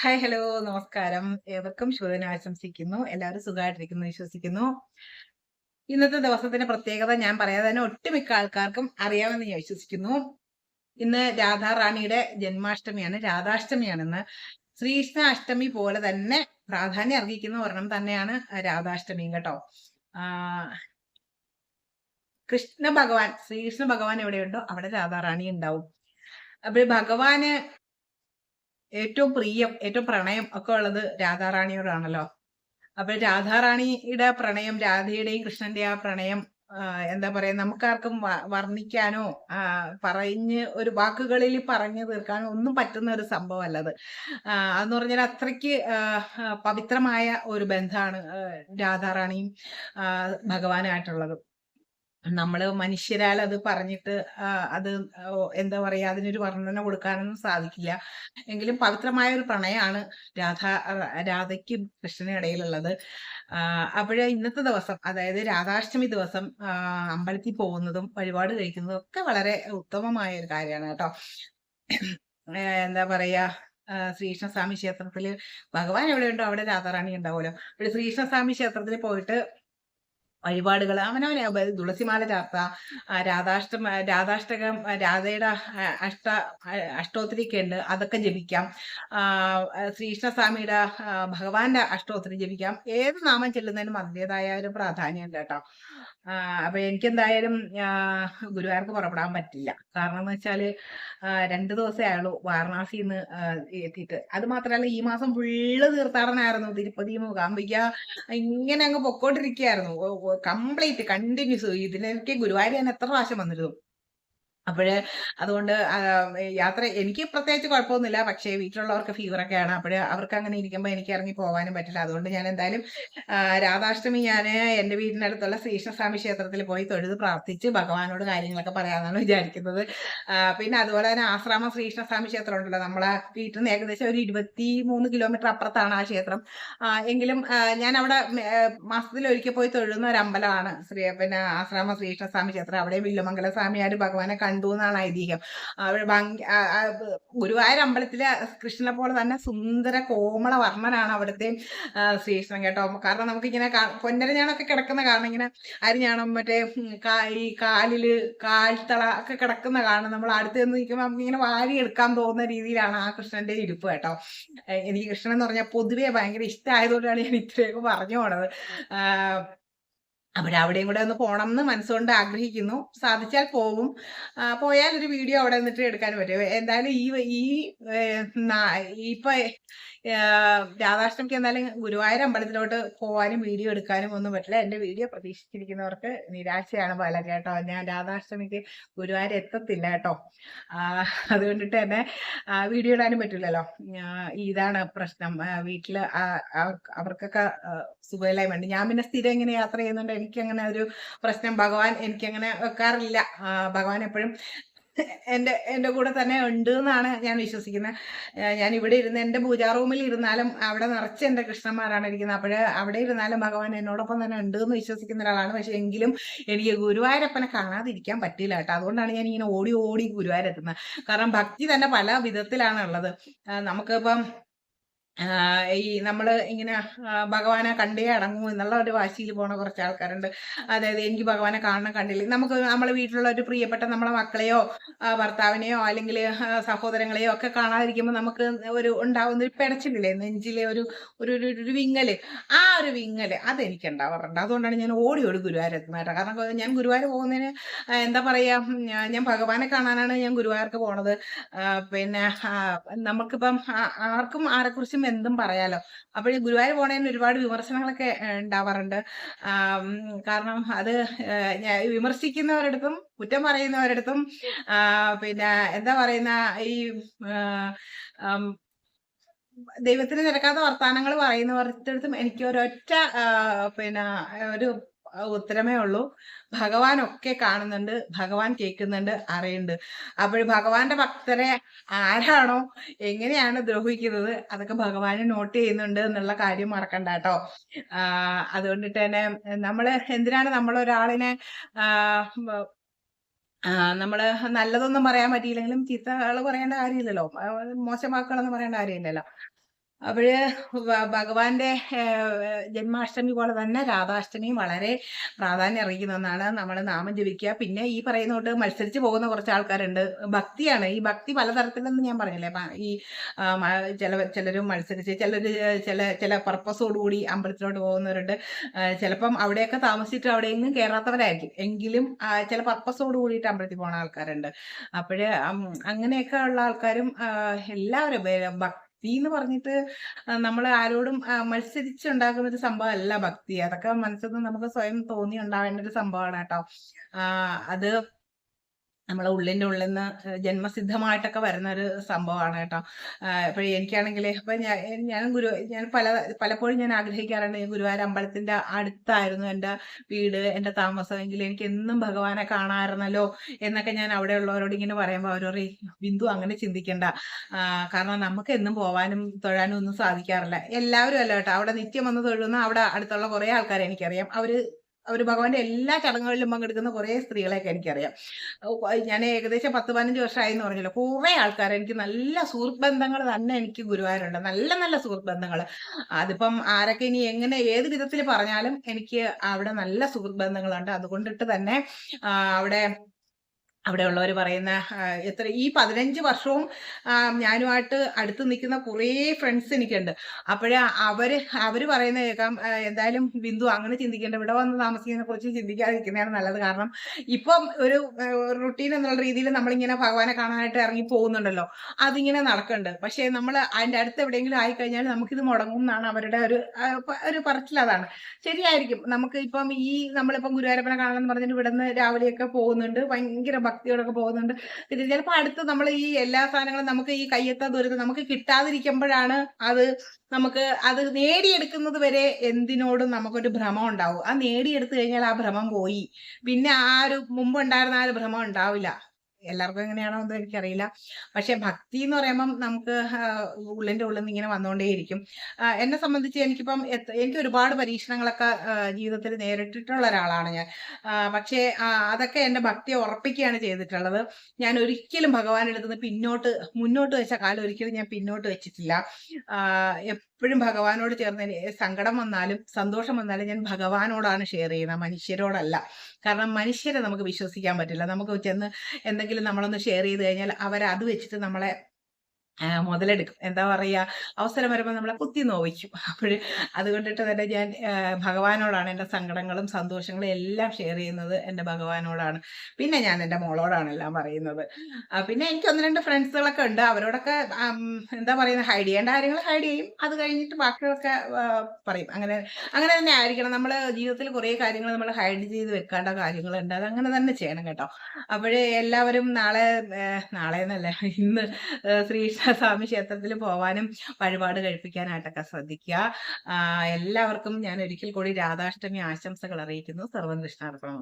Hi hello നമസ്കാരം. ഏവർക്കും ശുഭദിനം ആശംസിക്കുന്നു. എല്ലാവരും സുഖമായിട്ടിരിക്കുന്നു വിശ്വസിക്കുന്നു. ഇന്നത്തെ ദിവസത്തിന്റെ പ്രത്യേകത ഞാൻ പറയാതെ തന്നെ ഒട്ടുമിക്ക ആൾക്കാർക്കും അറിയാമെന്ന് ഞാൻ വിശ്വസിക്കുന്നു. ഇന്ന് രാധാറാണിയുടെ ജന്മാഷ്ടമിയാണ് രാധാഷ്ടമിയാണ് ഇന്ന്. ശ്രീകൃഷ്ണ അഷ്ടമി പോലെ തന്നെ പ്രാധാന്യം അർഹിക്കുന്ന ഒരെണ്ണം തന്നെയാണ് രാധാഷ്ടമിയും കേട്ടോ. കൃഷ്ണ ഭഗവാൻ ശ്രീകൃഷ്ണ ഭഗവാൻ എവിടെയുണ്ടോ അവിടെ രാധാറാണി ഉണ്ടാവും. അപ്പോൾ ഭഗവാന് ഏറ്റവും പ്രിയം ഏറ്റവും പ്രണയം ഒക്കെ ഉള്ളത് രാധാറാണിയോടാണല്ലോ. അപ്പൊ രാധാറാണിയുടെ പ്രണയം രാധയുടെയും കൃഷ്ണന്റെ ആ പ്രണയം എന്താ പറയാ നമുക്കാർക്കും വർണിക്കാനോ പറഞ്ഞ് ഒരു വാക്കുകളിൽ പറഞ്ഞു തീർക്കാനോ ഒന്നും പറ്റുന്ന ഒരു സംഭവമല്ല അത്. അതെന്ന് പറഞ്ഞാൽ അത്രയ്ക്ക് പവിത്രമായ ഒരു ബന്ധമാണ് രാധാറാണിയും ഭഗവാനായിട്ടുള്ളത് നമ്മൾ മനുഷ്യരാൽ അത് പറഞ്ഞിട്ട് അത് എന്താ പറയാ അതിനൊരു വർണന കൊടുക്കാനൊന്നും സാധിക്കില്ല. എങ്കിലും പവിത്രമായ ഒരു പ്രണയമാണ് രാധ രാധയ്ക്കും കൃഷ്ണനും ഇടയിലുള്ളത്. അപ്പോഴേ ഇന്നത്തെ ദിവസം അതായത് രാധാഷ്ടമി ദിവസം അമ്പലത്തിൽ പോകുന്നതും വഴിപാട് കഴിക്കുന്നതും ഒക്കെ വളരെ ഉത്തമമായ ഒരു കാര്യമാണ് കേട്ടോ. എന്താ പറയാ ശ്രീകൃഷ്ണസ്വാമി ക്ഷേത്രത്തിൽ ഭഗവാൻ എവിടെയുണ്ടോ അവിടെ രാധാറാണി ഉണ്ടാവുമല്ലോ. ഇവിടെ ശ്രീകൃഷ്ണസ്വാമി ക്ഷേത്രത്തിൽ പോയിട്ട് വഴിപാടുകൾ അവനവനെ തുളസിമാല ചാർത്ത രാധാഷ്ടമ രാധാഷ്ടകം രാധയുടെ അഷ്ട അഷ്ടോത്തരിയൊക്കെ ഉണ്ട് അതൊക്കെ ജപിക്കാം. ശ്രീകൃഷ്ണസ്വാമിയുടെ ഭഗവാന്റെ അഷ്ടോത്തരി ജപിക്കാം. ഏത് നാമം ചെല്ലുന്നതിനും അതിന്റെതായ ഒരു പ്രാധാന്യം കേട്ടോ. അപ്പൊ എനിക്കെന്തായാലും ഗുരുവായൂർക്ക് പുറപ്പെടാൻ പറ്റില്ല. കാരണം എന്ന് വെച്ചാൽ രണ്ട് ദിവസമേ ആയുള്ളൂ വാരണാസിയിൽ നിന്ന് എത്തിയിട്ട്. അത് മാത്രമല്ല ഈ മാസം ഫുള്ള് തീർത്ഥാടനമായിരുന്നു തിരുപ്പതി മൂകാംബിക ഇങ്ങനെ അങ്ങ് പൊക്കോണ്ടിരിക്കുകയായിരുന്നു. കംപ്ലീറ്റ് കണ്ടിന്യൂസ് ഇതിനൊക്കെ ഗുരുവായൂർ ഞാൻ എത്ര പ്രാവശ്യം വന്നിരുന്നു? അപ്പോഴ് അതുകൊണ്ട് യാത്ര എനിക്ക് പ്രത്യേകിച്ച് കുഴപ്പമൊന്നുമില്ല. പക്ഷേ വീട്ടിലുള്ളവർക്ക് ഫീവറൊക്കെയാണ് അപ്പോഴ് അവർക്ക് അങ്ങനെ ഇരിക്കുമ്പോൾ എനിക്ക് ഇറങ്ങി പോകാനും പറ്റില്ല. അതുകൊണ്ട് ഞാൻ എന്തായാലും രാധാഷ്ടമി ഞാൻ എന്റെ വീടിനടുത്തുള്ള ശ്രീകൃഷ്ണസ്വാമി ക്ഷേത്രത്തിൽ പോയി തൊഴുത് പ്രാർത്ഥിച്ച് ഭഗവാനോട് കാര്യങ്ങളൊക്കെ പറയാമെന്നാണ് വിചാരിക്കുന്നത്. പിന്നെ അതുപോലെ തന്നെ ആശ്രാമ ശ്രീകൃഷ്ണസ്വാമി ക്ഷേത്രം ഉണ്ടല്ലോ. നമ്മളെ വീട്ടിൽ നിന്ന് ഏകദേശം ഒരു ഇരുപത്തി മൂന്ന് കിലോമീറ്റർ അപ്പുറത്താണ് ആ ക്ഷേത്രം. എങ്കിലും ഞാൻ അവിടെ മാസത്തിൽ ഒരിക്കൽ പോയി തൊഴുന്ന ഒരു അമ്പലമാണ്. ശ്രീ പിന്നെ ആശ്രാമ ശ്രീകൃഷ്ണസ്വാമി ക്ഷേത്രം. അവിടെ വില്ലുമംഗല സ്വാമിയാർ ഭഗവാനെ കണ്ടു എന്നാണ് ഐതിഹ്യം ഗുരുവായൂർ അമ്പലത്തിലെ കൃഷ്ണനെ പോലെ തന്നെ സുന്ദര കോമള വർണനാണ് അവിടുത്തെ ശ്രീകൃഷ്ണൻ കേട്ടോ. കാരണം നമുക്കിങ്ങനെ പൊന്നരഞ്ഞാണൊക്കെ കിടക്കുന്ന കാരണം ഇങ്ങനെ അരിഞ്ഞാണം മറ്റേ ഈ കാലിൽ കാൽത്തള ഒക്കെ കിടക്കുന്ന കാരണം നമ്മൾ അടുത്ത് നിന്ന് നിൽക്കുമ്പോൾ നമുക്ക് ഇങ്ങനെ വാരി എടുക്കാൻ തോന്നുന്ന രീതിയിലാണ് ആ കൃഷ്ണന്റെ ഇരിപ്പ് കേട്ടോ. എനിക്ക് കൃഷ്ണൻ എന്ന് പറഞ്ഞാൽ പൊതുവെ ഭയങ്കര ഇഷ്ടമായതുകൊണ്ടാണ് ഞാൻ ഇത്രയൊക്കെ പറഞ്ഞു പോണത്. അവിടെ അവിടെയും കൂടെ ഒന്ന് പോകണം എന്ന് മനസ്സുകൊണ്ട് ആഗ്രഹിക്കുന്നു. സാധിച്ചാൽ പോവും. പോയാൽ ഒരു വീഡിയോ അവിടെ നിന്നിട്ട് എടുക്കാൻ പറ്റും. എന്തായാലും ഈ ഈ ഇപ്പൊ രാധാഷ്ടമിക്ക് എന്തായാലും ഗുരുവായൂർ അമ്പലത്തിലോട്ട് പോകാനും വീഡിയോ എടുക്കാനും ഒന്നും പറ്റില്ല. എന്റെ വീഡിയോ പ്രതീക്ഷിച്ചിരിക്കുന്നവർക്ക് നിരാശയാണ് പല കേട്ടോ. ഞാൻ രാധാഷ്ടമിക്ക് ഗുരുവായൂർ എത്തത്തില്ല കേട്ടോ. അതുകൊണ്ടിട്ട് തന്നെ വീഡിയോ ഇടാനും പറ്റില്ലല്ലോ. ഇതാണ് പ്രശ്നം. വീട്ടിൽ അവർക്കൊക്കെ സുഖമില്ലായ്മ ഞാൻ പിന്നെ സ്ഥിരം ഇങ്ങനെ യാത്ര ചെയ്യുന്നുണ്ട്. എനിക്ക് അങ്ങനെ ഒരു പ്രശ്നം ഭഗവാൻ എനിക്കങ്ങനെ വെക്കാറില്ല. ഭഗവാൻ എപ്പോഴും എന്റെ എന്റെ കൂടെ തന്നെ ഉണ്ട് എന്നാണ് ഞാൻ വിശ്വസിക്കുന്നത്. ഞാൻ ഇവിടെ ഇരുന്ന് എന്റെ പൂജാ റൂമിൽ ഇരുന്നാലും അവിടെ നിറച്ച് എന്റെ കൃഷ്ണന്മാരാണ് ഇരിക്കുന്നത്. അപ്പോഴേ അവിടെ ഇരുന്നാലും ഭഗവാൻ എന്നോടൊപ്പം തന്നെ ഉണ്ട് എന്ന് വിശ്വസിക്കുന്ന ഒരാളാണ്. പക്ഷെ എങ്കിലും എനിക്ക് ഗുരുവായൂരപ്പനെ കാണാതിരിക്കാൻ പറ്റില്ല കേട്ടോ. അതുകൊണ്ടാണ് ഞാൻ ഇങ്ങനെ ഓടി ഓടി ഗുരുവായൂരെത്തുന്നത്. കാരണം ഭക്തി തന്നെ പല വിധത്തിലാണ് ഉള്ളത് നമുക്കിപ്പം ഈ നമ്മൾ ഇങ്ങനെ ഭഗവാനെ കണ്ടേ അടങ്ങൂ എന്നുള്ള ഒരു വാശിയിൽ പോണ കുറച്ച് ആൾക്കാരുണ്ട്. അതായത് എനിക്ക് ഭഗവാനെ കാണണം കണ്ടില്ല? നമുക്ക് നമ്മളെ വീട്ടിലുള്ള ഒരു പ്രിയപ്പെട്ട നമ്മളെ മക്കളെയോ ഭർത്താവിനെയോ അല്ലെങ്കിൽ സഹോദരങ്ങളെയോ ഒക്കെ കാണാതിരിക്കുമ്പോൾ നമുക്ക് ഒരു ഉണ്ടാവുന്ന ഒരു പെടച്ചിലില്ലേ? നെഞ്ചിലെ ഒരു ഒരു ഒരു വിങ്ങൽ. ആ ഒരു വിങ്ങൽ അതെനിക്ക് ഉണ്ടാവാറുണ്ട്. അതുകൊണ്ടാണ് ഞാൻ ഓടി ഓടി ഗുരുവായൂരെത്തുന്നത് കാരണം ഞാൻ ഗുരുവായൂർ പോകുന്നതിന് എന്താ പറയാ ഞാൻ ഭഗവാനെ കാണാനാണ് ഞാൻ ഗുരുവായൂർക്ക് പോണത്. പിന്നെ നമുക്കിപ്പം ആർക്കും ആരെക്കുറിച്ചും എന്തും പറയാലോ. അപ്പോൾ ഈ ഗുരുവായൂർ പോണേന് ഒരുപാട് വിമർശനങ്ങളൊക്കെ ഉണ്ടാവാറുണ്ട്. കാരണം അത് വിമർശിക്കുന്നവരടുത്തും കുറ്റം പറയുന്നവരടുത്തും പിന്നെ എന്താ പറയുന്ന ഈ ദൈവത്തിന് നിരക്കാത്ത വർത്താനങ്ങൾ പറയുന്നവരടുത്തും എനിക്ക് ഒരൊറ്റ പിന്നെ ഒരു ഉത്തരമേ ഉള്ളൂ. ഭഗവാൻ ഒക്കെ കാണുന്നുണ്ട് ഭഗവാൻ കേൾക്കുന്നുണ്ട് അറിയുന്നുണ്ട്. അപ്പോൾ ഭഗവാന്റെ ഭക്തരെ ആരാണോ എങ്ങനെയാണ് ദ്രോഹിക്കുന്നത് അതൊക്കെ ഭഗവാന് നോട്ട് ചെയ്യുന്നുണ്ട് എന്നുള്ള കാര്യം മറക്കണ്ട കേട്ടോ. അതുകൊണ്ടിട്ട് തന്നെ നമ്മൾ എന്തിനാണ് നമ്മൾ ഒരാളിനെ നമ്മൾ നല്ലതൊന്നും പറയാൻ പറ്റിയില്ലെങ്കിലും ചീത്തകൾ പറയേണ്ട കാര്യമില്ലല്ലോ. മോശം വാക്കുകളൊന്നും പറയേണ്ട കാര്യമില്ലല്ലോ. അപ്പോഴ് ഭ- ഭഗവാന്റെ ജന്മാഷ്ടമി പോലെ തന്നെ രാധാഷ്ടമിയും വളരെ പ്രാധാന്യം അറിയിക്കുന്ന ഒന്നാണ്. നമ്മൾ നാമം ജപിക്കുക. പിന്നെ ഈ പറയുന്ന കൊണ്ട് മത്സരിച്ച് പോകുന്ന കുറച്ച് ആൾക്കാരുണ്ട്. ഭക്തിയാണ്. ഈ ഭക്തി പലതരത്തിലെന്ന് ഞാൻ പറഞ്ഞില്ലേ. ഈ ചില ചിലരും മത്സരിച്ച് ചിലർ ചില ചില പർപ്പസോടുകൂടി അമ്പലത്തിലോട്ട് പോകുന്നവരുണ്ട്. ചിലപ്പം അവിടെയൊക്കെ താമസിച്ചിട്ട് അവിടെയെങ്കിലും കയറാത്തവരായിരിക്കും എങ്കിലും ചില പർപ്പസോട് കൂടിയിട്ട് അമ്പലത്തിൽ പോകുന്ന ആൾക്കാരുണ്ട്. അപ്പോഴേ അങ്ങനെയൊക്കെ ഉള്ള ആൾക്കാരും എല്ലാവരും വേ- ഭക്തി എന്ന് പറഞ്ഞിട്ട് നമ്മൾ ആരോടും മത്സരിച്ചുണ്ടാക്കുന്ന ഒരു സംഭവം അല്ല ഭക്തി. അതൊക്കെ മനസ്സിൽ നമുക്ക് സ്വയം തോന്നി ഉണ്ടാവേണ്ട ഒരു സംഭവമാണ് കേട്ടോ. അത് നമ്മളെ ഉള്ളിന്റെ ഉള്ളിൽ നിന്ന് ജന്മസിദ്ധമായിട്ടൊക്കെ വരുന്ന ഒരു സംഭവമാണ് കേട്ടോ. ഇപ്പോൾ എനിക്കാണെങ്കിൽ ഇപ്പം ഞാൻ ഞാൻ ഗുരു ഞാൻ പല പലപ്പോഴും ഞാൻ ആഗ്രഹിക്കാറുണ്ട് ഗുരുവായൂർ അമ്പലത്തിന്റെ അടുത്തായിരുന്നു എന്റെ വീട് എന്റെ താമസമെങ്കിൽ എനിക്ക് എന്നും ഭഗവാനെ കാണാമായിരുന്നല്ലോ എന്നൊക്കെ ഞാൻ അവിടെ ഉള്ളവരോട് ഇങ്ങനെ പറയുമ്പോൾ പറയും ബിന്ദു അങ്ങനെ ചിന്തിക്കണ്ട. കാരണം നമുക്ക് എന്നും പോവാനും തൊഴാനും ഒന്നും സാധിക്കാറില്ല. എല്ലാവരും അല്ല കേട്ടോ അവിടെ നിത്യം വന്ന് തൊഴുന്ന അവിടെ അടുത്തുള്ള കുറേ ആൾക്കാരെ എനിക്കറിയാം. അവർ അവർ ഭഗവാന്റെ എല്ലാ ചടങ്ങുകളിലും പങ്കെടുക്കുന്ന കുറേ സ്ത്രീകളെയൊക്കെ എനിക്കറിയാം. ഞാൻ ഏകദേശം പത്ത് പതിനഞ്ച് വർഷമായി എന്ന് പറഞ്ഞല്ലോ. കുറേ ആൾക്കാർ എനിക്ക് നല്ല സുഹൃത്ത് ബന്ധങ്ങൾ തന്നെ എനിക്ക് ഗുരുവായൂരുണ്ട്. നല്ല നല്ല സുഹൃത്ത് ബന്ധങ്ങൾ അതിപ്പം ആരൊക്കെ ഇനി എങ്ങനെ ഏത് വിധത്തിൽ പറഞ്ഞാലും എനിക്ക് അവിടെ നല്ല സുഹൃത്ത് ബന്ധങ്ങളുണ്ട് അതുകൊണ്ടിട്ട് തന്നെ അവിടെ അവിടെയുള്ളവർ പറയുന്ന എത്ര ഈ പതിനഞ്ച് വർഷവും ഞാനുമായിട്ട് അടുത്ത് നിൽക്കുന്ന കുറേ ഫ്രണ്ട്സ് എനിക്കുണ്ട്. അപ്പോഴേ അവർ അവർ പറയുന്ന കേൾക്കാം എന്തായാലും ബിന്ദു അങ്ങനെ ചിന്തിക്കേണ്ട ഇവിടെ വന്ന് താമസിക്കുന്നതിനെ കുറിച്ച് ചിന്തിക്കാതിരിക്കുന്നതാണ് നല്ലത്. കാരണം ഇപ്പം ഒരു റുട്ടീൻ എന്നുള്ള രീതിയിൽ നമ്മളിങ്ങനെ ഭഗവാനെ കാണാനായിട്ട് ഇറങ്ങി പോകുന്നുണ്ടല്ലോ അതിങ്ങനെ നടക്കുന്നുണ്ട് പക്ഷേ നമ്മൾ അതിന്റെ അടുത്ത് എവിടെയെങ്കിലും ആയിക്കഴിഞ്ഞാൽ നമുക്കിത് മുടങ്ങും എന്നാണ് അവരുടെ ഒരു ഒരു പറച്ചിൽ അതാണ്. ശരിയായിരിക്കും. നമുക്ക് ഇപ്പം ഈ നമ്മളിപ്പം ഗുരുവായൂരപ്പനെ കാണാമെന്ന് പറഞ്ഞിട്ട് ഇവിടുന്ന് രാവിലെയൊക്കെ പോകുന്നുണ്ട്. ഭയങ്കര ഭക്തിയോടൊക്കെ പോകുന്നുണ്ട്. പിന്നെ ചിലപ്പോൾ അടുത്ത് നമ്മൾ ഈ എല്ലാ സാധനങ്ങളും നമുക്ക് ഈ കയ്യെത്താ ദൂരത്ത് നമുക്ക് കിട്ടാതിരിക്കുമ്പോഴാണ് അത് നമുക്ക് അത് നേടിയെടുക്കുന്നത് വരെ എന്തിനോടും നമുക്കൊരു ഭ്രമം ഉണ്ടാവും. ആ നേടിയെടുത്തു കഴിഞ്ഞാൽ ആ ഭ്രമം പോയി. പിന്നെ ആ ഒരു മുമ്പ് ഉണ്ടായിരുന്ന ആ ഒരു ഭ്രമം ഉണ്ടാവില്ല. എല്ലാവർക്കും എങ്ങനെയാണോ എന്ന് എനിക്കറിയില്ല. പക്ഷെ ഭക്തി എന്ന് പറയുമ്പം നമുക്ക് ഉള്ളിന്റെ ഉള്ളിൽ നിന്ന് ഇങ്ങനെ വന്നുകൊണ്ടേയിരിക്കും. എന്നെ സംബന്ധിച്ച് എനിക്കിപ്പം എനിക്ക് ഒരുപാട് പരീക്ഷണങ്ങളൊക്കെ ജീവിതത്തിൽ നേരിട്ടിട്ടുള്ള ഒരാളാണ് ഞാൻ. പക്ഷേ അതൊക്കെ എന്റെ ഭക്തിയെ ഉറപ്പിക്കുകയാണ് ചെയ്തിട്ടുള്ളത്. ഞാൻ ഒരിക്കലും ഭഗവാൻ എടുത്തുനിന്ന് പിന്നോട്ട് മുന്നോട്ട് വെച്ച കാലം ഒരിക്കലും ഞാൻ പിന്നോട്ട് വെച്ചിട്ടില്ല. എപ്പോഴും ഭഗവാനോട് ചേർന്ന് സങ്കടം വന്നാലും സന്തോഷം വന്നാലും ഞാൻ ഭഗവാനോടാണ് ഷെയർ ചെയ്യുന്നത് മനുഷ്യരോടല്ല. കാരണം മനുഷ്യരെ നമുക്ക് വിശ്വസിക്കാൻ പറ്റില്ല. നമുക്ക് ചെന്ന് എന്തെങ്കിലും നമ്മളൊന്ന് ഷെയർ ചെയ്ത് കഴിഞ്ഞാൽ അവർ അത് വെച്ചിട്ട് നമ്മളെ മുതലെടുക്കും. എന്താ പറയുക അവസരം വരുമ്പോൾ നമ്മളെ കുത്തി നോവിക്കും. അപ്പോൾ അതുകൊണ്ടിട്ട് തന്നെ ഞാൻ ഭഗവാനോടാണ് എന്റെ സങ്കടങ്ങളും സന്തോഷങ്ങളും എല്ലാം ഷെയർ ചെയ്യുന്നത് എന്റെ ഭഗവാനോടാണ്. പിന്നെ ഞാൻ എന്റെ മോളോടാണ് എല്ലാം പറയുന്നത്. പിന്നെ എനിക്ക് ഒന്ന് രണ്ട് ഫ്രണ്ട്സുകളൊക്കെ ഉണ്ട്. അവരോടൊക്കെ എന്താ പറയുന്നത് ഹൈഡ് ചെയ്യേണ്ട കാര്യങ്ങൾ ഹൈഡ് ചെയ്യും. അത് കഴിഞ്ഞിട്ട് ബാക്കിയൊക്കെ പറയും. അങ്ങനെ അങ്ങനെ തന്നെ ആയിരിക്കണം. നമ്മൾ ജീവിതത്തിൽ കുറേ കാര്യങ്ങൾ നമ്മൾ ഹൈഡ് ചെയ്ത് വെക്കേണ്ട കാര്യങ്ങളുണ്ട്. അത് അങ്ങനെ തന്നെ ചെയ്യണം കേട്ടോ. അപ്പോഴേ എല്ലാവരും നാളെ നാളെ എന്നല്ല ഇന്ന് ആ, ശ്രീകൃഷ്ണസ്വാമി ക്ഷേത്രത്തിൽ പോവാനും വഴിപാട് കഴിപ്പിക്കാനായിട്ടൊക്കെ ശ്രദ്ധിക്കുക. എല്ലാവർക്കും ഞാൻ ഒരിക്കൽ കൂടി രാധാഷ്ടമി ആശംസകൾ അറിയിക്കുന്നു. സർവം കൃഷ്ണാർപ്പണം